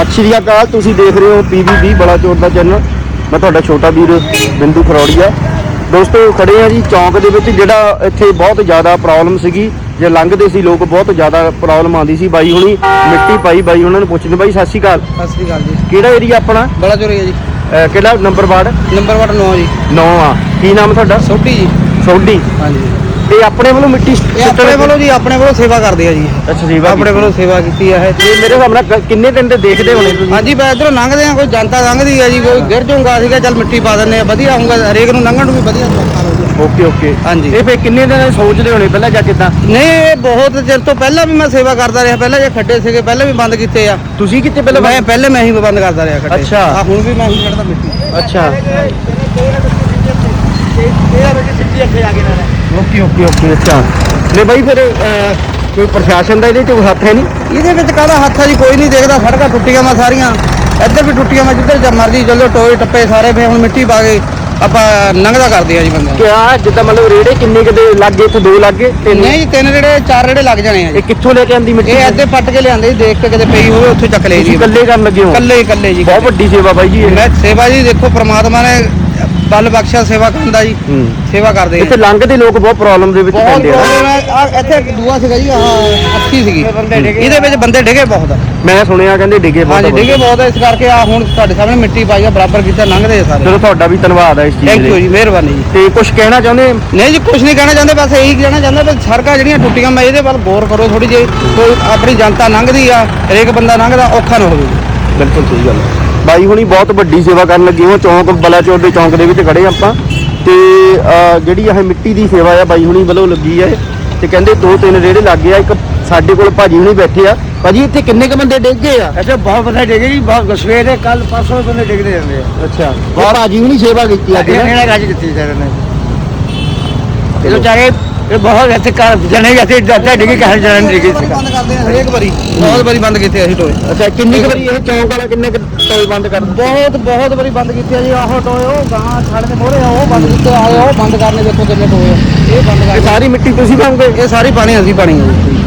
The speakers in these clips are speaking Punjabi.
ਸਤਿ ਸ਼੍ਰੀ ਅਕਾਲ ਤੁਸੀਂ ਦੇਖ ਰਹੇ ਹੋ ਪੀਬੀਬੀ ਬੜਾ ਚੋਰ ਦਾ ਚੈਨਲ ਮੈਂ ਤੁਹਾਡਾ ਛੋਟਾ ਵੀਰ ਬਿੰਦੂ ਖਰੋੜੀਆ। ਦੋਸਤੋ ਖੜੇ ਆ ਜੀ ਚੌਂਕ ਦੇ ਵਿੱਚ ਜਿਹੜਾ ਇੱਥੇ ਬਹੁਤ ਜ਼ਿਆਦਾ ਪ੍ਰੋਬਲਮ ਸੀਗੀ। ਜੇ ਲੰਘਦੇ ਸੀ ਲੋਕ ਬਹੁਤ ਜ਼ਿਆਦਾ ਪ੍ਰੋਬਲਮ ਆਉਂਦੀ ਸੀ ਬਾਈ ਹੁਣੀ। ਮਿੱਟੀ ਪਾਈ ਬਾਈ ਉਹਨਾਂ ਨੂੰ ਪੁੱਛਦੇ ਬਾਈ ਸਤਿ ਸ਼੍ਰੀ ਅਕਾਲ। ਸਤਿ ਸ੍ਰੀ ਅਕਾਲ ਜੀ। ਕਿਹੜਾ ਏਰੀਆ ਆਪਣਾ? ਬੜਾ ਚੋਰੀ ਹੈ ਜੀ। ਅਹ ਕਿਹੜਾ ਨੰਬਰ ਵਾਰਡ? ਨੰਬਰ ਵਾਟ 9 ਜੀ। 9 ਆ। ਕੀ ਨਾਮ ਤੁਹਾਡਾ? ਸੋਢੀ ਜੀ। ਸੋਢੀ। ਹਾਂਜੀ। ਇਹ ਆਪਣੇ ਵੱਲੋਂ ਮਿੱਟੀ ਇਹ ਆਪਣੇ ਵੱਲੋਂ ਜੀ ਆਪਣੇ ਵੱਲੋਂ ਸੇਵਾ ਕਰਦੇ ਆ ਜੀ ਅੱਛਾ ਜੀ ਆਪਣੇ ਵੱਲੋਂ ਸੇਵਾ ਕੀਤੀ ਆ ਇਹ ਤੇ ਮੇਰੇ ਹਿਸਾਬ ਨਾਲ ਕ- ਕਿੰਨੇ ਦਿਨ ਦੇ ਦੇਖਦੇ ਹੋਣੇ ਤੁਸੀਂ ਹਾਂਜੀ ਮੈਂ ਇਧਰੋਂ ਲੰਘਦੇ ਆ ਕੋਈ ਜਨਤਾ ਲੰਘਦੀ ਆ ਜੀ ਕੋਈ ਗਿਰ ਜਾਊਗਾ ਸੀਗਾ ਚੱਲ ਮਿੱਟੀ ਪਾ ਦਿੰਦੇ ਆ ਵਧੀਆ ਹੋਊਗਾ ਹਰੇਕ ਨੂੰ ਲੰਘਣ ਨੂੰ ਵੀ ਵਧੀਆ ਸੌਖਾ ਹੋਊਗਾ ਓਕੇ ਓਕੇ ਹਾਂਜੀ। ਇਹ ਫੇ ਕਿੰਨੇ ਦਿਨ ਸੋਚਦੇ ਹੋਣੇ ਪਹਿਲਾਂ ਜਾਂ ਕਿਦਾਂ ਨਹੀਂ ਇਹ ਬਹੁਤ ਚਿਰ ਤੋਂ ਪਹਿਲਾਂ ਵੀ ਮੈਂ ਸੇਵਾ ਕਰਦਾ ਰਿਹਾ ਪਹਿਲਾਂ ਜੇ ਖੱਡੇ ਸੀਗੇ ਪਹਿਲਾਂ ਵੀ ਬੰਦ ਕੀਤੇ ਆ ਤੁਸੀਂ ਕਿਤੇ ਪਹਿਲਾਂ ਮੈਂ ਪਹਿਲੇ ਮੈਂ ਹੀ ਬੰਦ ਕਰਦਾ ਰਿਹਾ ਖੱਡੇ ਅੱਛਾ। ਆ ਹੁਣ ਵੀ ਮੈਂ ਹੀ ਕੱਢਦਾ ਮਿੱਟੀ ਅੱਛਾ ਓਕੇ ਓਕੇ ਓਕੇ ਅੱਛਾ। ਨੇ ਬਾਈ ਫਿਰ ਅਹ, ਕੋਈ ਪ੍ਰਸ਼ਾਸਨ ਦਾ ਇਹਦੇ ਚ ਕੋਈ ਹੱਥ ਹੈ ਨਹੀਂ? ਇਹਦੇ ਵਿੱਚ ਕਾਹਦਾ ਹੱਥ ਆ ਜੀ? ਕੋਈ ਨਹੀਂ ਦੇਖਦਾ ਸੜਕਾਂ ਟੁੱਟੀਆਂ ਮੈਂ ਸਾਰੀਆਂ। ਇੱਧਰ ਵੀ ਟੁੱਟੀਆਂ ਮੈਂ ਜਿੱਧਰ ਜ ਮਰਜ਼ੀ ਚੱਲੋ ਟੋਏ ਟੱਪੇ ਸਾਰੇ ਫੇ ਹੁਣ ਮਿੱਟੀ ਪਾ ਕੇ ਆਪਾਂ ਲੰਘਦਾ ਕਰਦੇ ਆ ਜੀ ਬੰਦੇ ਕਿਆ ਜਿੱਦਾਂ ਮਤਲਬ ਰੇੜੇ ਕਿੰਨੇ ਕਦੇ ਲੱਗੇ ਇੱਥੇ ਦੋ ਲੱਗੇ ਤਿੰਨ? ਨਹੀਂ ਜੀ ਤਿੰਨ ਰੇੜੇ ਚਾਰ ਰੇੜੇ ਲੱਗ ਜਾਣੇ ਆ ਜੀ। ਇਹ ਕਿੱਥੋਂ ਲੈ ਕੇ ਆਂਦੀ ਮਿੱਟੀ? ਇਹ ਅੱਧੇ ਪੱਟ ਕੇ ਲਿਆਂਦੇ ਜੀ ਦੇਖ ਕੇ ਕਿਤੇ ਪਈ ਹੋਵੇ ਉੱਥੇ ਚੱਕ ਲਈ ਜੀ। ਤੁਸੀਂ ਇਕੱਲੇ ਕਰਨ ਲੱਗੇ ਹੋ? ਕੱਲੇ ਹੀ ਕੱਲੇ ਜੀ। ਬਹੁਤ ਵੱਡੀ ਸੇਵਾ ਬਾਈ ਜੀ ਇਹ। ਮੈਂ ਸੇਵਾ ਜੀ ਦੇਖੋ ਪ੍ਰਮਾਤਮਾ ਨੇ ਬਲ ਬਖਸ਼ਿਆ ਸੇਵਾ ਕਰਨ ਦਾ ਜੀ ਹੂੰ। ਸੇਵਾ ਕਰਦੇ ਇੱਥੇ ਆ ਲੰਘਦੇ ਲੋਕ ਬਹੁਤ ਪ੍ਰੋਬਲਮ ਦੇ ਵਿੱਚ ਬਹੁਤ ਪੈਂਦੇ ਆ। ਆਹ ਇੱਥੇ ਇੱਕ ਦੂਆ ਸੀਗਾ ਜੀ ਆਹ ਅੱਛੀ ਸੀਗੀ। ਇਹਦੇ ਵਿੱਚ ਬੰਦੇ ਡਿੱਗੇ ਬਹੁਤ। ਆ ਮੈਂ ਸੁਣਿਆ ਕਹਿੰਦੇ ਡਿੱਗੇ ਬਹੁਤ ਹਾਂਜੀ ਡਿੱਗੇ ਬਹੁਤ ਆ ਇਸ ਕਰਕੇ ਆ ਹੁਣ ਤੁਹਾਡੇ ਸਾਹਮਣੇ ਮਿੱਟੀ ਪਾਈ ਆ ਬਰਾਬਰ ਕੀਤਾ ਲੰਘਦੇ ਆ ਸਾਰੇ। ਚਲੋ ਤੁਹਾਡਾ ਵੀ ਧੰਨਵਾਦ ਹੈ ਇਸ ਚੀਜ਼ ਥੈਂਕ ਯੂ ਲਈ ਜੀ ਮਿਹਰਬਾਨੀ ਜੀ। ਤੇ ਕੁਝ ਕਹਿਣਾ ਚਾਹੁੰਦੇ? ਨਹੀਂ ਜੀ ਕੁਝ ਨਹੀਂ ਕਹਿਣਾ ਚਾਹੁੰਦੇ ਬਸ ਇਹੀ ਕਹਿਣਾ ਚਾਹੁੰਦੇ ਵੀ ਸੜਕਾਂ ਜਿਹੜੀਆਂ ਟੁੱਟੀਆਂ ਮੈਂ ਇਹਦੇ ਵੱਲ ਗੌਰ ਕਰੋ ਥੋੜੀ ਜਿਹੀ ਕੋਈ ਆਪਣੀ ਜਨਤਾ ਲੰਘਦੀ ਆ ਹਰੇਕ ਬੰਦਾ ਲੰਘਦਾ ਔਖਾ ਨਾ ਹੋਵੇ। ਬਿਲਕੁਲ ਸਹੀ ਗੱਲ ਹੈ। ਬਾਈ ਹੁਣੀ ਬਹੁਤ ਵੱਡੀ ਸੇਵਾ ਕਰਨ ਲੱਗੇ ਹੋ। ਚੌਂਕ ਬਲਾਚੌਰ ਦੇ ਚੌਂਕ ਦੇ ਵਿੱਚ ਖੜੇ ਆਪਾਂ। ਤੇ ਜਿਹੜੀ ਇਹ ਮਿੱਟੀ ਦੀ ਸੇਵਾ ਆ ਬਾਈ ਹੁਣੀ ਵੱਲੋਂ ਲੱਗੀ ਹੈ। ਤੇ ਕਹਿੰਦੇ ਦੋ ਤਿੰਨ ਰੇੜੇ ਲੱਗੇ ਆ। ਇੱਕ ਸਾਡੇ ਕੋਲ ਭਾਜੀ ਹੁਣੀ ਬੈਠੇ ਆ। ਭਾਜੀ ਇੱਥੇ ਕਿੰਨੇ ਕ ਬੰਦੇ ਡਿੱਗ ਗਏ ਆ? ਅੱਛਾ ਬਹੁਤ ਬੰਦੇ ਡਿੱਗੇ ਜੀ। ਬਹੁਤ ਸਵੇਰੇ ਕੱਲ ਪਰਸੋਂ ਬੰਦੇ ਡਿੱਗਦੇ ਜਾਂਦੇ ਆ। ਅੱਛਾ। ਬਹੁਤ ਭਾਜੀ ਹੁਣੀ ਸੇਵਾ ਕੀਤੀ ਨਾ। ਇਹਨਾਂ ਗੱਜ ਦਿੱਤੀ ਸਰ ਨੇ। ਇਹ ਵਿਚਾਰੇ ਇਹ ਬਹੁਤ ਇੱਥੇ ਕਰ ਜਣੇ ਜਾਂਦੇ ਡੱਟਾ ਡਿੱਗੇ ਕਹਿ ਜਣੇ ਡਿੱਗੇ ਬੰਦ ਕਰਦੇ ਆ ਹਰੇਕ ਵਾਰੀ। ਬਹੁਤ ਵਾਰੀ ਬੰਦ ਕੀਤੇ ਅਸੀਂ ਟੋਏ। ਅੱਛਾ ਕਿੰਨੀ ਕੁ ਵਾਰੀ ਇਹ ਚੌਂਕ ਵਾਲਾ ਕਿੰਨੇ ਕੁ ਟੋਏ ਬੰਦ ਕਰ ਬਹੁਤ ਬਹੁਤ ਵਾਰੀ ਬੰਦ ਕੀਤੇ ਆ ਜੀ ਆਹ ਟੋਏ ਉਹ ਗਾਂ ਸਾਡੇ ਦੇ ਮੋਹਰੇ ਆ ਉਹ ਬੰਦ ਕੀਤੇ ਆਏ ਉਹ ਬੰਦ ਕਰਨੇ ਦੇਖੋ ਕਿੰਨੇ ਟੋਏ ਆ। ਇਹ ਬੰਦ ਇਹ ਕਰ ਸਾਰੀ ਮਿੱਟੀ ਤੁਸੀਂ ਪਾਉਂਗੇ? ਇਹ ਸਾਰੀ ਪਾਣੀ ਅਸੀਂ ਪਾਣੀ ਆ ਜੀ।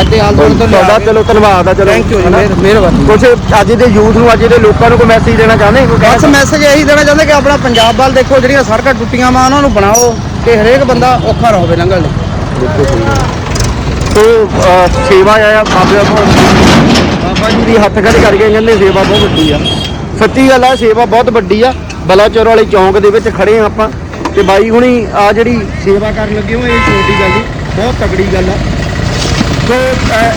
ਇੱਥੇ ਆਲ ਤੋਂ ਤੁਹਾਡਾ ਚਲੋ ਧੰਨਵਾਦ ਆ ਚਲੋ ਥੈਂਕ ਯੂ ਜੀ ਮਿਹਰਬਾਨੀ। ਕੁਛ ਅੱਜ ਦੇ ਯੂਥ ਨੂੰ ਅੱਜ ਦੇ ਲੋਕਾਂ ਨੂੰ ਕੋਈ ਮੈਸੇਜ ਦੇਣਾ ਚਾਹੁੰਦੇ? ਬਸ ਮੈਸੇਜ ਇਹੀ ਦੇਣਾ ਚਾਹੁੰਦੇ ਕਿ ਆਪਣਾ ਪੰਜਾਬ ਵੱਲ ਦੇਖੋ ਜਿਹੜੀਆਂ ਸੜਕਾਂ ਟੁੱਟੀਆਂ ਵਾ ਉਹਨਾਂ ਨੂੰ ਬਣਾਓ। ਕਿ ਹਰੇਕ ਬੰਦਾ ਔਖਾ ਨਾ ਲੰਘਣ ਲਈ। ਸੋ ਅਹ, ਸੇਵਾ ਆ ਬਾਬਾ ਬਾਬਾ ਜੀ ਦੀ ਹੱਥ ਖੜੇ ਕਰਕੇ ਕਹਿੰਦੇ ਸੇਵਾ ਬਹੁਤ ਵੱਡੀ ਆ। ਸੱਚੀ ਗੱਲ ਆ ਸੇਵਾ ਬਹੁਤ ਵੱਡੀ ਆ। ਬਲਾਚੌਰ ਵਾਲੇ ਚੌਂਕ ਦੇ ਵਿੱਚ ਖੜੇ ਆ ਆਪਾਂ। ਤੇ ਬਾਈ ਹੁਣੀ ਆ ਜਿਹੜੀ ਸੇਵਾ ਕਰਨ ਲੱਗੇ ਹੋ ਇਹ ਛੋਟੀ ਗੱਲ ਨਹੀਂ ਬਹੁਤ ਤਕੜੀ ਗੱਲ ਆ। ਸੋ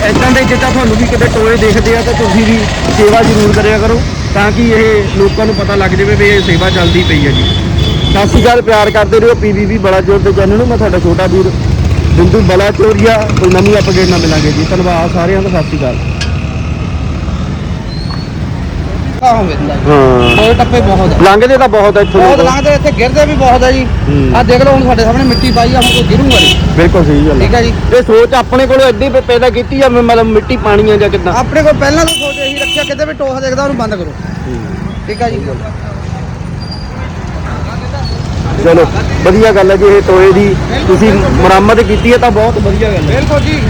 ਇਦਾਂ ਦੇ ਜਿੱਦਾਂ ਤੁਹਾਨੂੰ ਵੀ ਕਿਤੇ ਟੋਏ ਦੇਖਦੇ ਆ ਤਾਂ ਤੁਸੀਂ ਵੀ ਸੇਵਾ ਜ਼ਰੂਰ ਕਰਿਆ ਕਰੋ ਤਾਂ ਕਿ ਇਹ ਲੋਕਾਂ ਨੂੰ ਪਤਾ ਲੱਗ ਜਾਵੇ ਵੀ ਇਹ ਸੇਵਾ ਚੱਲਦੀ ਪਈ ਹੈ ਜੀ। ਸਤਿ ਸ਼੍ਰੀ ਅਕਾਲ ਪਿਆਰ ਕਰਦੇ ਰਹੋ। ਪੀਵੀਬੀ ਬੜਾ ਜੋਰ ਦੇ ਚੈਨਲ ਨੂੰ ਮੈਂ ਤੁਹਾਡਾ ਛੋਟਾ ਵੀਰ ਬਿੰਦੂ ਬਲਾ ਚੋਰੀਆ ਕੋਈ ਨਵੀਂ ਅਪਡੇਟ ਨਾਲ ਮਿਲਾਂਗੇ ਜੀ। ਧੰਨਵਾਦ ਸਾਰਿਆਂ ਦਾ ਸਤਿ ਸ਼੍ਰੀ ਅਕਾਲ। ਹਾਂ ਟੱਪੇ ਬਹੁਤ ਆ। ਲੰਘਦੇ ਤਾਂ ਬਹੁਤ ਆ ਇੱਥੋਂ ਬਹੁਤ ਲੋਕ। ਲੰਘਦੇ ਇੱਥੇ ਗਿਰਦੇ ਵੀ ਬਹੁਤ ਆ ਜੀ। ਹੂੰ। ਆ ਦੇਖ ਲਓ ਹੁਣ ਸਾਡੇ ਸਾਹਮਣੇ ਮਿੱਟੀ ਪਾਈ ਆ ਹੁਣ ਕੋਈ ਗਿਰੂਗਾ ਨਹੀਂ। ਬਿਲਕੁਲ ਸਹੀ ਗੱਲ ਠੀਕ ਹੈ ਆ ਜੀ। ਇਹ ਸੋਚ ਆਪਣੇ ਕੋਲੋਂ ਐਡੀ ਪ- ਪੈਦਾ ਕੀਤੀ ਆ ਵੀ ਮਤਲਬ ਮਿੱਟੀ ਪਾਣੀ ਆ ਜਾਂ ਕਿੱਦਾਂ? ਆਪਣੇ ਕੋਲ ਪਹਿਲਾਂ ਤੋਂ ਸੋਚ ਇਹੀ ਰੱਖਿਆ ਕਿਤੇ ਵੀ ਟੋਹਾ ਦੇਖਦਾ ਉਹਨੂੰ ਬੰਦ ਕਰੋ। ਠੀਕ ਆ ਜੀ। ਚਲੋ, ਵਧੀਆ ਗੱਲ ਹੈ ਜੀ, ਇਹ ਟੋਏ ਦੀ ਤੁਸੀਂ ਮੁਰੰਮਤ ਕੀਤੀ ਹੈ ਤਾਂ ਬਹੁਤ ਵਧੀਆ ਗੱਲ ਹੈ। ਬਿਲਕੁਲ ਜੀ।